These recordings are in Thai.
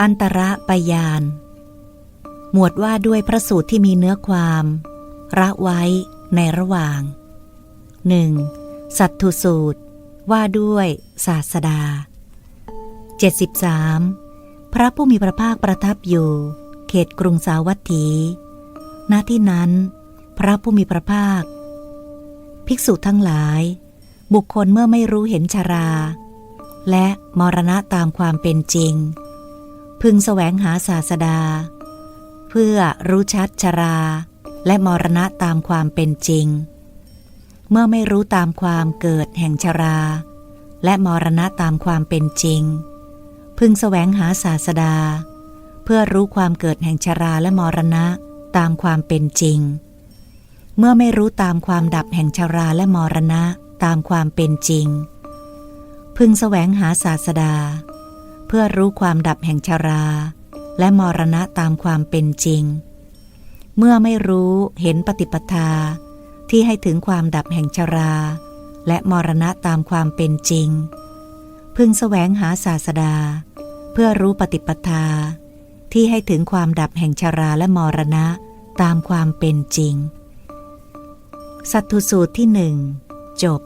อันตระปยาน หมวดว่าด้วยพระสูตรที่มีเนื้อความ ระไว้ในระหว่าง 1. สัตถุสูตร ว่าด้วยศาสดา 73. พระผู้มีพระภาคประทับอยู่ เขตกรุงสาวัตถี ณ ที่นั้น พระผู้มีพระภาค ภิกษุทั้งหลาย บุคคลเมื่อไม่รู้เห็นชารา และมรณะตามความเป็นจริง พึงแสวงหาศาสดา เพื่อรู้ชัดชรา และมรณะตามความเป็นจริง เมื่อไม่รู้ตามความเกิดแห่งชรา และมรณะตามความเป็นจริง พึงแสวงหาศาสดา เพื่อรู้ความเกิดแห่งชราและมรณะตามความเป็นจริง เมื่อไม่รู้ตามความดับแห่งชราและมรณะตามความเป็นจริง พึงแสวงหาศาสดา เพื่อรู้ความดับแห่งชารา และมรณะตามความเป็นจริง เมื่อไม่รู้เห็นปฏิปทา ที่ให้ถึงความดับแห่งชารา และมรณะตามความเป็นจริง พึงแสวงหาศาสดา เพื่อรู้ปฏิปทา ที่ให้ถึงความดับแห่งชาราและมรณะตามความเป็นจริง สัตถุสูตรที่หนึ่งจบ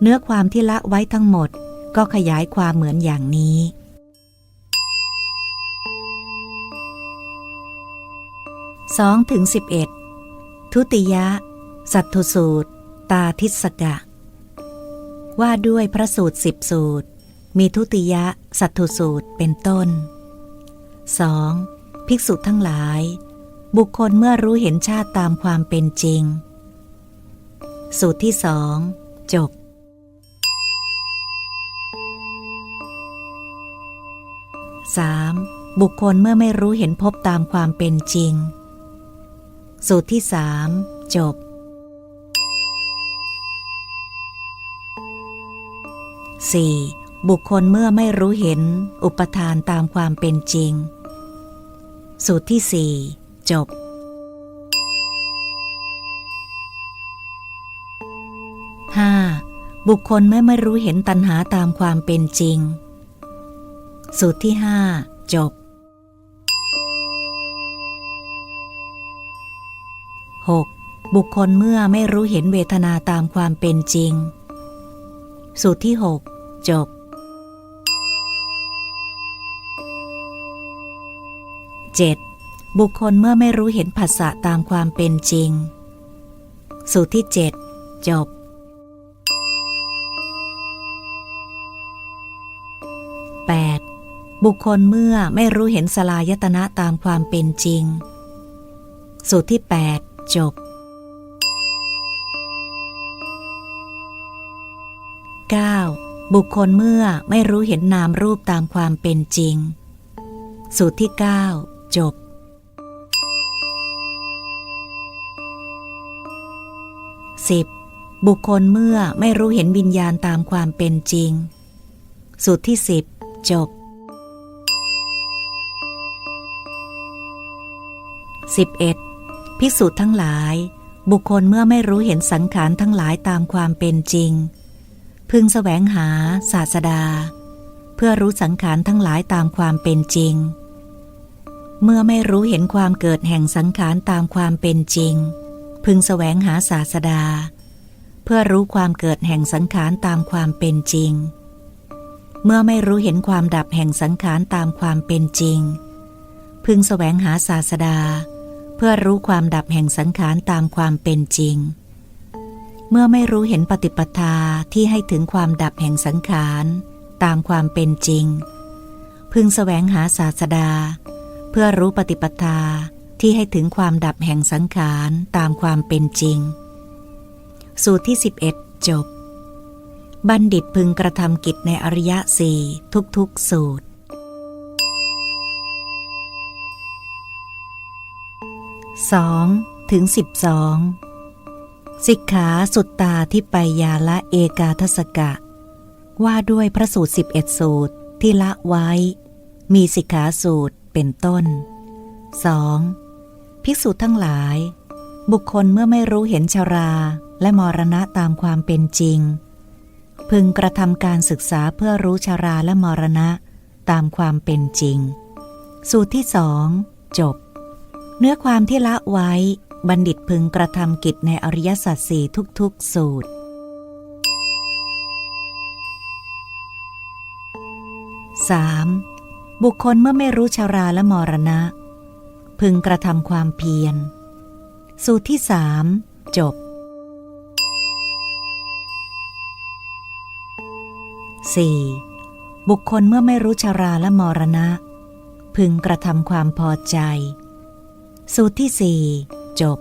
เนื้อความที่ละไว้ทั้งหมด ก็ขยายความเหมือนอย่างนี้2ถึง11ทุติยะ สัตถุสูตร ตาทิสกะ ว่าด้วยพระสูตรสิบสูตร มีทุติยะ สัตถุสูตรเป็นต้น 2. ภิกษุทั้งหลาย บุคคลเมื่อรู้เห็นชาติตามความเป็นจริง สูตรที่สองจบ 3. บุคคลเมื่อไม่รู้เห็นพบตามความเป็นจริง สูตรที่สามจบ 4. บุคคลเมื่อไม่รู้เห็นอุปทานตามความเป็นจริง สูตรที่สี่จบ 5. บุคคลเมื่อไม่รู้เห็นตัณหาตามความเป็นจริง สูตรที่ห้าจบ 6. บุคคลเมื่อไม่รู้เห็นเวทนาตามความเป็นจริง สูตรที่ 6 จบ 7. บุคคลเมื่อไม่รู้เห็นภาษะตามความเป็นจริง สูตรที่ 7 จบ บุคคลเมื่อไม่รู้เห็นสลายตนะตามความเป็นจริง สูตรที่ 8 จบ 9. บุคคลเมื่อไม่รู้เห็นนามรูปตามความเป็นจริง สูตรที่ 9 จบ 10. บุคคลเมื่อไม่รู้เห็นวิญญาณตามความเป็นจริง สูตรที่ 10 จบ 11. ภิกษุทั้งหลาย บุคคลเมื่อไม่รู้เห็นสังขารทั้งหลายตามความเป็นจริง พึงแสวงหาศาสดา เพื่อรู้สังขารทั้งหลายตามความเป็นจริง เมื่อไม่รู้เห็นความเกิดแห่งสังขารตามความเป็นจริง พึงแสวงหาศาสดา เพื่อรู้ความเกิดแห่งสังขารตามความเป็นจริง เมื่อไม่รู้เห็นความดับแห่งสังขารตามความเป็นจริงพึงแสวงหาศาสดา เพื่อรู้ความดับแห่งสังขารตามความเป็นจริง เมื่อไม่รู้เห็นปฏิปทาที่ให้ถึงความดับแห่งสังขารตามความเป็นจริง พึงแสวงหาศาสดา เพื่อรู้ปฏิปทาที่ให้ถึงความดับแห่งสังขารตามความเป็นจริง สูตรที่ 11 จบ บัณฑิตพึงกระทำกิจในอริยสี่ทุกๆสูตร 2. ถึง12 สิกขาสุตตาที่ไปยาละเอกาทศกะ ว่าด้วยพระสูตร 11 สูตรที่ละไว้ มีสิกขาสูตรเป็นต้น 2. ภิกษุทั้งหลาย บุคคลเมื่อไม่รู้เห็นชาราและมรณะตามความเป็นจริง พึงกระทำการศึกษาเพื่อรู้ชาราและมรณะตามความเป็นจริง สูตรที่สองจบ เนื้อความที่ละไว้บัณฑิตพึงกระทำกิจในอริยสัจสี่ทุกๆสูตร 3. บุคคลเมื่อไม่รู้ชาราและมรณะ พึงกระทำความเพียร สูตรที่สามจบ 4. บุคคลเมื่อไม่รู้ชาราและมรณะ พึงกระทำความพอใจ สูตรที่สี่จบ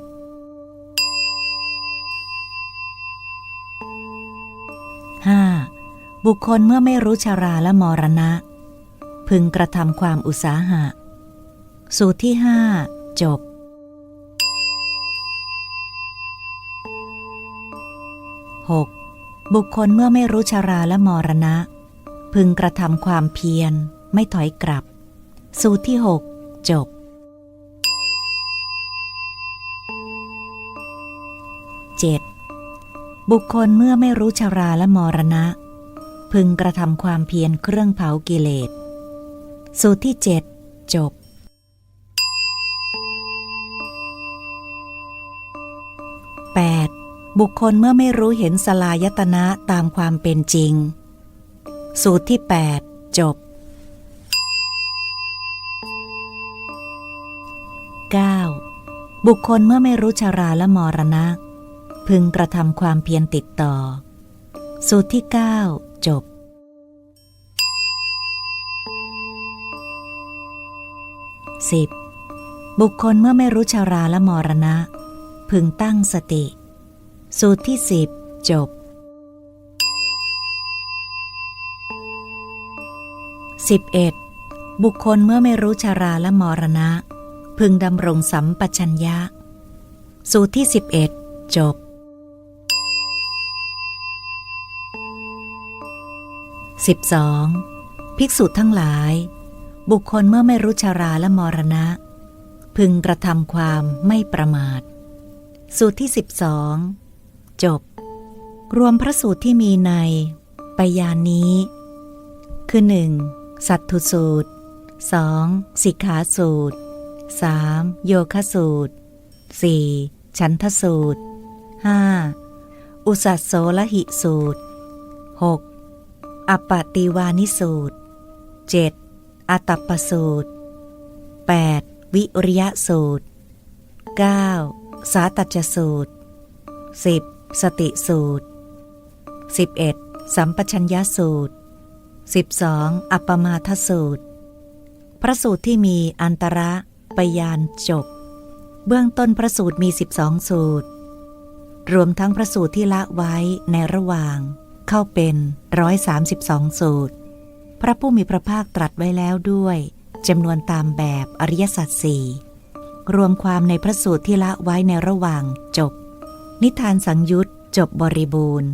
5. บุคคลเมื่อไม่รู้ชาราและมรณะ พึงกระทำความอุตสาหะ สูตรที่ห้าจบ 6. บุคคลเมื่อไม่รู้ชาราและมรณะ พึงกระทำความเพียรไม่ถอยกลับ สูตรที่หกจบ 7. บุคคลเมื่อไม่รู้ชาราและมรณะ พึงกระทำความเพียรเครื่องเผากิเลส สูตรที่เจ็ดจบ 8. บุคคลเมื่อไม่รู้เห็นสลายตนะตามความเป็นจริง สูตรที่ 8 จบ 9. บุคคลเมื่อไม่รู้ชาราและมรณะ พึงกระทำความเพียรติดต่อ สูตรที่ 9 จบ 10. บุคคลเมื่อไม่รู้ชาราและมรณะ พึงตั้งสติ สูตรที่สิบจบ 11. บุคคลเมื่อไม่รู้ชาราและมรณะ พึงดำรงสัมปชัญญะ สูตรที่ 11 จบ 12. ภิกษุทั้งหลาย บุคคลเมื่อไม่รู้ชาราและมรณะ พึงกระทำความไม่ประมาท สูตรที่ 12 จบ รวมพระสูตรที่มีในปยานนี้ คือ 1. สัตถุสูตร 2. สิกขาสูตร 3. โยคสูตร 4. ฉันทสูตร 5. อุสัสโสลหิสูตร 6. อปปติวานิสูตร 7. อาตัปปสูตร 8. วิริยสูตร 9. สาตัจสูตร 10. สติสูตร 11. สัมปชัญญสูตร 12. อัปปมาทสูตร พระสูตรที่มีอันตระปยานจบ เบื้องต้นพระสูตรมี 12 สูตร รวมทั้งพระสูตรที่ละไว้ในระหว่าง เข้าเป็น132สูตร พระผู้มีพระภาคตรัสไว้แล้วด้วยจำนวนตามแบบอริยสัจสี่รวมความในพระสูตรที่ละไว้ในระหว่างจบ นิทานสังยุตจบบริบูรณ์